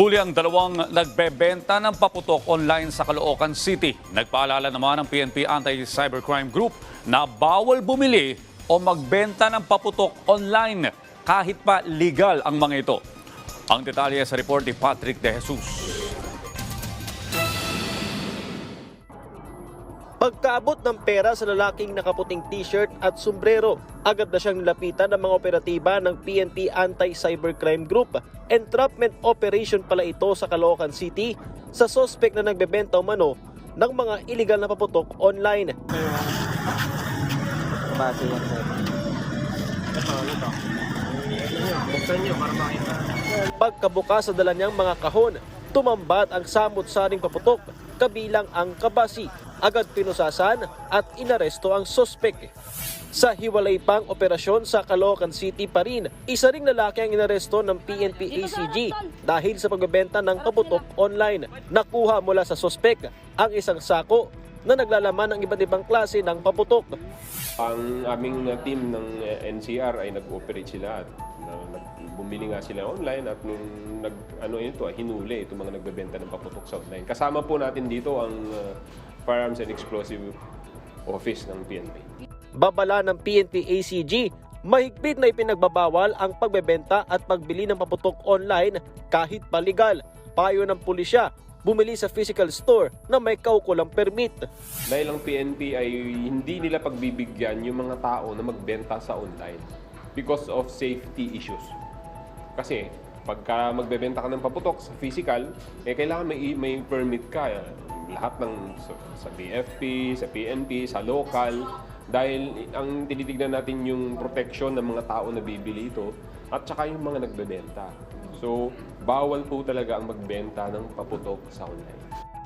Huli ang dalawang nagbebenta ng paputok online sa Caloocan City. Nagpaalala naman ng PNP Anti-Cybercrime Group na bawal bumili o magbenta ng paputok online kahit pa legal ang mga ito. Ang detalye sa report ni Patrick De Jesus. Pagkaabot ng pera sa lalaking nakaputing t-shirt at sombrero, agad na siyang nilapitan ng mga operatiba ng PNP Anti-Cybercrime Group. Entrapment operation pala ito sa Caloocan City sa sospek na nagbebenta umano ng mga illegal na paputok online. Base yan, sir. Pagkabukas sa dala niyang mga kahon, tumambat ang samot-saring paputok kabilang ang kabasi. Agad pinusasan at inaresto ang sospek. Sa hiwalay pang operasyon sa Caloocan City pa rin, isa ring lalaki ang inaresto ng PNP ACG dahil sa pagbebenta ng paputok online. Nakuha mula sa sospek ang isang sako na naglalaman ng iba't ibang klase ng paputok. Ang aming team ng NCR ay nag-operate sila at bumili nga sila online at nung nag ano ito ah, hinuli itong mga nagbebenta ng paputok sa online. Kasama po natin dito ang uh, Firearms and Explosive Office ng PNP. Babala ng PNP ACG, mahigpit na ipinagbabawal ang pagbebenta at pagbili ng paputok online kahit pa legal. Payo ng pulisya, bumili sa physical store na may kaukulang permit. Dahil ang PNP ay hindi nila pagbibigyan yung mga tao na magbenta sa online because of safety issues. Kasi pagka magbebenta ka ng paputok sa physical, eh kailangan may, may permit ka. eh. Lahat ng sa, sa BFP, sa PNP, sa local. Dahil ang tinitignan natin yung protection ng mga tao na bibili ito at saka yung mga nagbebenta. So, bawal po talaga ang magbenta ng paputok sa online.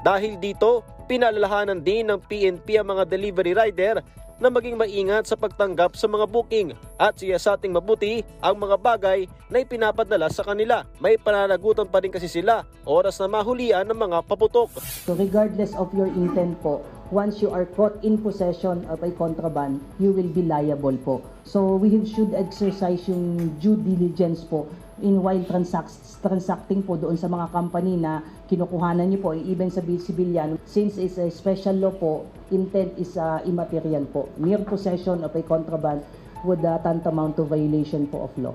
Dahil dito, pinalalahanan din ng PNP ang mga delivery rider na maging maingat sa pagtanggap sa mga booking at siyasating mabuti ang mga bagay na ipinapadala sa kanila. May pananagutan pa rin kasi sila oras na mahulian ng mga paputok. So regardless of your intent po, once you are caught in possession of a contraband, you will be liable po. So we should exercise yung due diligence po in while transact, transacting po doon sa mga company na kinukuhanan niyo po, even sa civilian. Since it's a special law po, intent is uh, immaterial po. Mere possession of a contraband would uh, tantamount to violation po of law.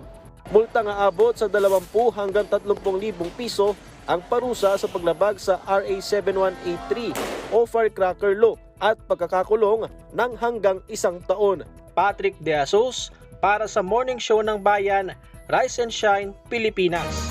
Multa nga abot sa 20 hanggang 30,000 piso ang parusa sa paglabag sa RA 7183 o Firecracker Law at pagkakakulong ng hanggang isang taon. Patrick De Asos para sa Morning Show ng Bayan, Rise and Shine, Pilipinas.